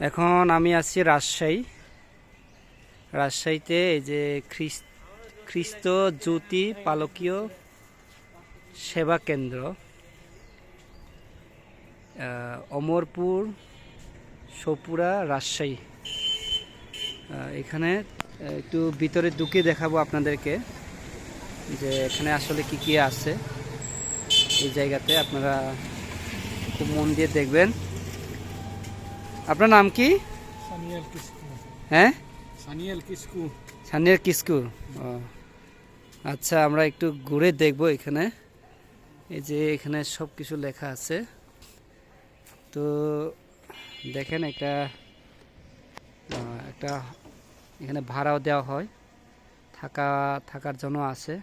এখন আমি আছি রাজশাহী। রাজশাহীতে এই যে খ্রিস- খ্রিস্ট জ্যোতি পালকীয় সেবা কেন্দ্র অমরপুর, সপুরা, রাজশাহী। এখানে একটু ভিতরে ঢুকে দেখাবো আপনাদেরকে যে এখানে আসলে কি কি আছে। এই জায়গাতে আপনারা খুব মন দিয়ে দেখবেন। আপনার নাম কি? হ্যাঁ? সানিয়াল কিসকু। ও। আচ্ছা আমরা একটু ঘুরে দেখব এখানে। এই যে এখানে সব কিছু লেখা আছে। তো দেখেন একটা একটা এখানে ভাড়াও দেওয়া হয়। থাকা থাকার জন্য আছে।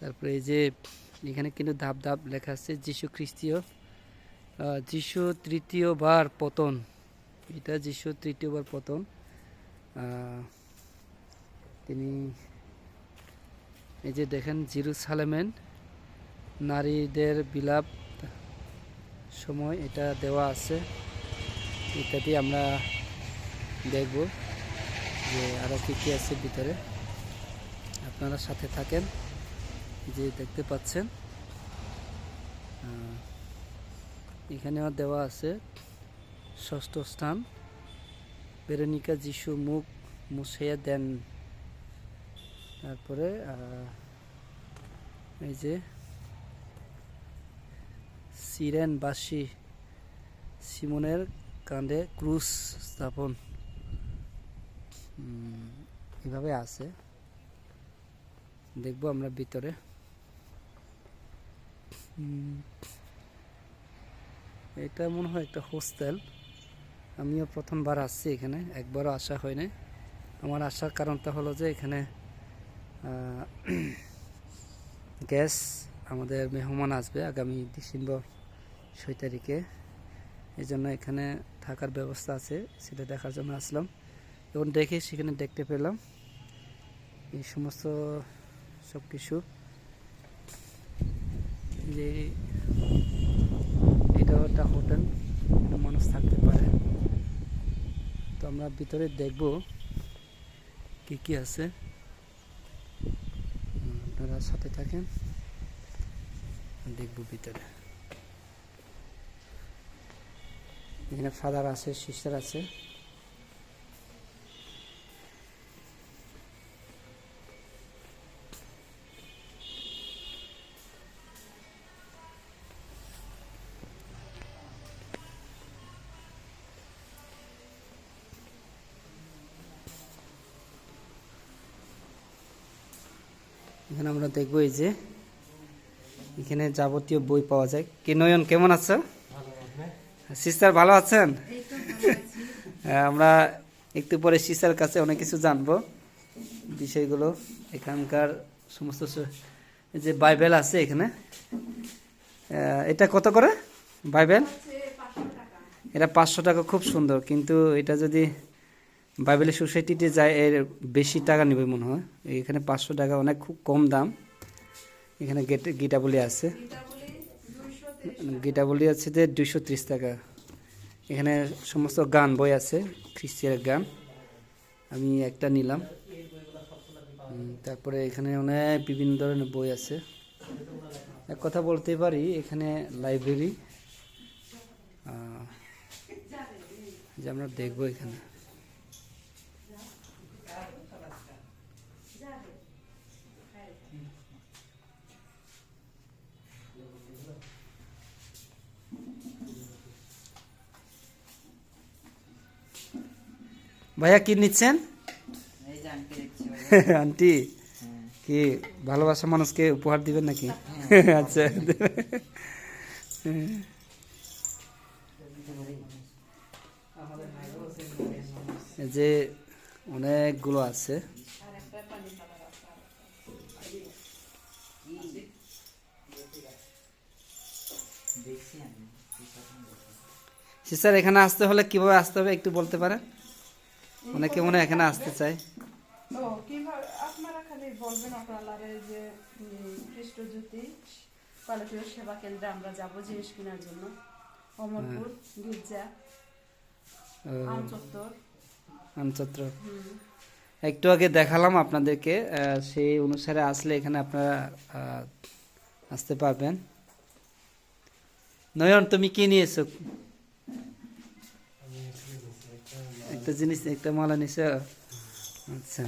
তারপরে এই যে এখানে কিন্তু ধাপ ধাপ লেখা আছে যিশু খ্রিস্টীয় যিশু তৃতীয়বার পতন। এটা যিশু তৃতীয়বার পতন। তিনি এই যে দেখেন জিরুসালেমেন নারীদের বিলাপ সময় এটা দেওয়া আছে, ইত্যাদি আমরা দেখব যে আরও কী কী আছে ভিতরে। আপনারা সাথে থাকেন, যে দেখতে পাচ্ছেন। এখানেও দেওয়া আছে ষষ্ঠ স্থান। বেরেনিকা, যিশু, মুখ মুছাইয়া দেন। তারপরে এই যে সিরেনবাসী সিমনের কাঁধে ক্রুশ স্থাপন। এভাবে আছে। দেখব আমরা ভিতরে। এটা মনে হয় একটা হোস্টেল। আমিও প্রথমবার আসছি এখানে, একবারও আসা হয়নি। আমার আসার কারণটা হলো যে এখানে গ্যাস আমাদের মেহমান আসবে আগামী ডিসেম্বর ছয় তারিখে। এই জন্য এখানে থাকার ব্যবস্থা আছে, সেটা দেখার জন্য আসলাম। এবং দেখে সেখানে দেখতে পেলাম এই সমস্ত সব কিছু যে একটা হোটেল মানুষ থাকতে পারে। তো আমরা ভিতরে দেখব কি কি আছে। আপনারা সাথে থাকেন, দেখব ভিতরে। এখানে ফাদার আছে, সিস্টার আছে। এখানে আমরা দেখব এই যে এখানে যাবতীয় বই পাওয়া যায়। কে নয়ন কেমন আছো? সিস্টার ভালো আছেন? হ্যাঁ, আমরা একটু পরে সিস্টার কাছে অনেক কিছু জানব। বিষয়গুলো এখানকার সমস্ত যে বাইবেল আছে এখানে। এটা কত করে? বাইবেল? এটা পাঁচশো টাকা খুব সুন্দর। কিন্তু এটা যদি বাইবেলের সোসাইটিতে যায়, এর বেশি টাকা নেবে মনে হয়। এখানে পাঁচশো টাকা, অনেক খুব কম দাম। এখানে গেট গীতাবলি আছে। গীতাবলি আছে যে দুইশো ত্রিশ টাকা। এখানে সমস্ত গান, বই আছে, খ্রিস্টিয়ানের গান। আমি একটা নিলাম। তারপরে এখানে অনেক বিভিন্ন ধরনের বই আছে। এক কথা বলতে পারি, এখানে লাইব্রেরি যে আমরা দেখব এখানে। ভাইয়া কি নিচ্ছেন? আন্টি কি ভালোবাসা মানুষকে উপহার দিবেন নাকি? আচ্ছা। এই যে অনেকগুলো আছে। সিস্টার এখানে আসতে হলে কীভাবে আসতে হবে একটু বলতে পারেন? অনেকে মনে হয় এখানে আসতে চায়। ও কীভাবে আপনারা খালি বলবেন আপনারা যে খ্রিস্টজ্যোতি পালকীয় সেবা কেন্দ্রে আমরা যাব জিনিস কেনার জন্য। অমরপুর গির্জা আম চত্বর একটু আগে দেখালাম আপনাদেরকে সেই অনুসারে আসলে এখানে আপনারা আসতে পারবেন। নয়ন তুমি কি নিয়েছো? একটা জিনিস একটা মালা নিছ আচ্ছা।